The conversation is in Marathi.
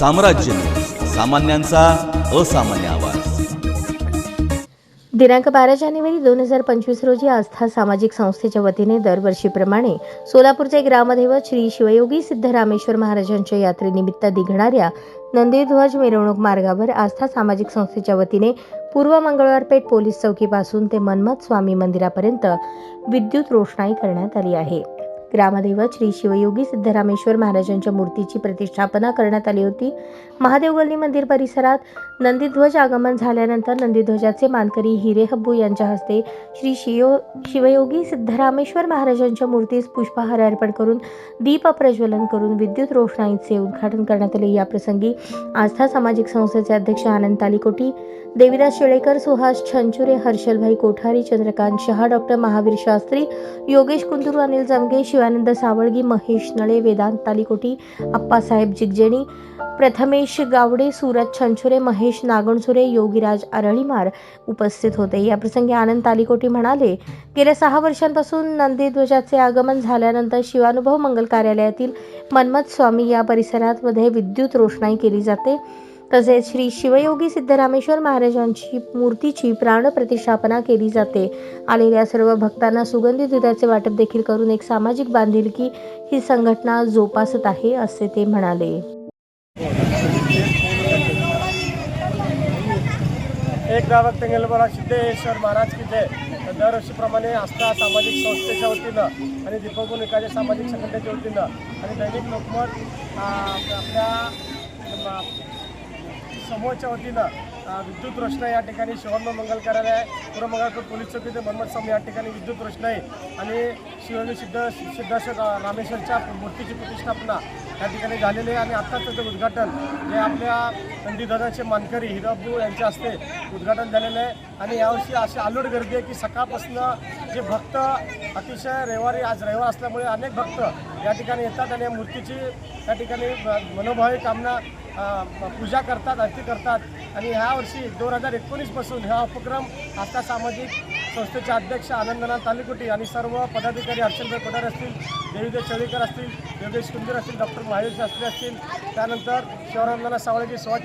साम्राज्य. सामान्यांचा असामान्य आवाज. दिनांक बारा जानेवारी दोन हजार पंचवीस रोजी आस्था सामाजिक संस्थेच्या वतीने दरवर्षीप्रमाणे सोलापूरचे ग्रामदैवत श्री शिवयोगी सिद्धरामेश्वर महाराजांच्या यात्रेनिमित्त निघणाऱ्या नंदीध्वज मिरवणूक मार्गावर आस्था सामाजिक संस्थेच्या वतीने पूर्व मंगळवारपेठ पोलीस चौकीपासून ते मन्मथ स्वामी मंदिरापर्यंत विद्युत रोषणाई करण्यात आली आहे. ग्रामदैवत श्री शिवयोगी सिद्धरामेश्वर महाराजांच्या मूर्तीची प्रतिष्ठापना करण्यात आली होती. महादेव गल्ली मंदिर परिसरात नंदीध्वज आगमन झाल्यानंतर नंदीध्वजाचे मानकरी हिरे हब्बू यांच्या हस्ते श्री शिव शिवयोगी सिद्धरामेश्वर महाराजांच्या मूर्तीस पुष्पहार अर्पण करून दीप प्रज्वलन करून विद्युत रोषणाईचे उद्घाटन करण्यात आले. याप्रसंगी आस्था सामाजिक संस्थेचे अध्यक्ष आनंद तालिकोटी देविदास शेळेकर सुहास छंचुरे हर्षलभाई कोठारी चंद्रकांत शहा डॉक्टर महावीर शास्त्री योगेश कुंदरू अनिल जमगे शिवानंद सावळगी महेश नळे वेदांत तालिकोटी आप्पासाहेब जिगजेणी प्रथमेश गावडे सूरज छंछुरे महेश नागणसुरे योगीराज आरळीमार उपस्थित होते. याप्रसंगी आनंद तालिकोटी म्हणाले गेल्या सहा वर्षांपासून नंदीध्वजाचे आगमन झाल्यानंतर शिवानुभव मंगल कार्यालयातील मन्मथ स्वामी या परिसरात मध्ये विद्युत रोषणाई केली जाते. तसेच श्री शिवयोगी सिद्धरामेश्वर महाराजांची मूर्तीची प्राणप्रतिष्ठापना केली जाते. आलेल्या सर्व भक्तांना सुगंधी दुधाचे वाटप देखील करून एक सामाजिक बांधिलकी ही संघटना जोपासत आहे असे ते म्हणाले. एक ग्राहक तेंगलबरा सिद्धेश्वर महाराज की जय. दरवर्षीप्रमाणे आस्था सामाजिक संस्थेच्या वतीनं आणि दीपक निकाले सामाजिक संघटनेच्या वतीनं आणि दैनिक लोकमत आपल्या समूहाच्या वतीनं विद्युत रोषणाई या ठिकाणी शिवानंद मंगल कार्यालय पुरमंगळपूर पोलीस चौकी ते मनमत स्वामी या ठिकाणी विद्युत रोषणाई आणि शिवयोगी सिद्ध सिद्धेश्वर रामेश्वरच्या मूर्तीची प्रतिष्ठापना या ठिकाणी झालेली आहे. आणि आत्ताच त्याचं उद्घाटन जे आपल्या नंदीधनाचे मानकरी हिराबू यांच्या हस्ते उद्घाटन झालेलं आहे. आणि यावर्षी अशी आलोड गर्दी आहे की सकाळपासून जे भक्त अतिशय रविवारी आज रविवार असल्यामुळे अनेक भक्त या ठिकाणी येतात. आणि या मूर्तीची या ठिकाणी मनोभावी कामना पूजा करतात आरती करतात. आणि ह्या वर्षी दोन हजार एकोणीसपासून हा उपक्रम आस्था सामाजिक संस्थेचे अध्यक्ष आनंदनाथ तालिकोटी आणि सर्व पदाधिकारी हर्षलभाई कोठारे असतील देवीदेव चळीकर असतील योगेश कुंदीर असतील डॉक्टर महावीर शास्त्री असतील. त्यानंतर शिवरामनाथ सावळेजी सुभाष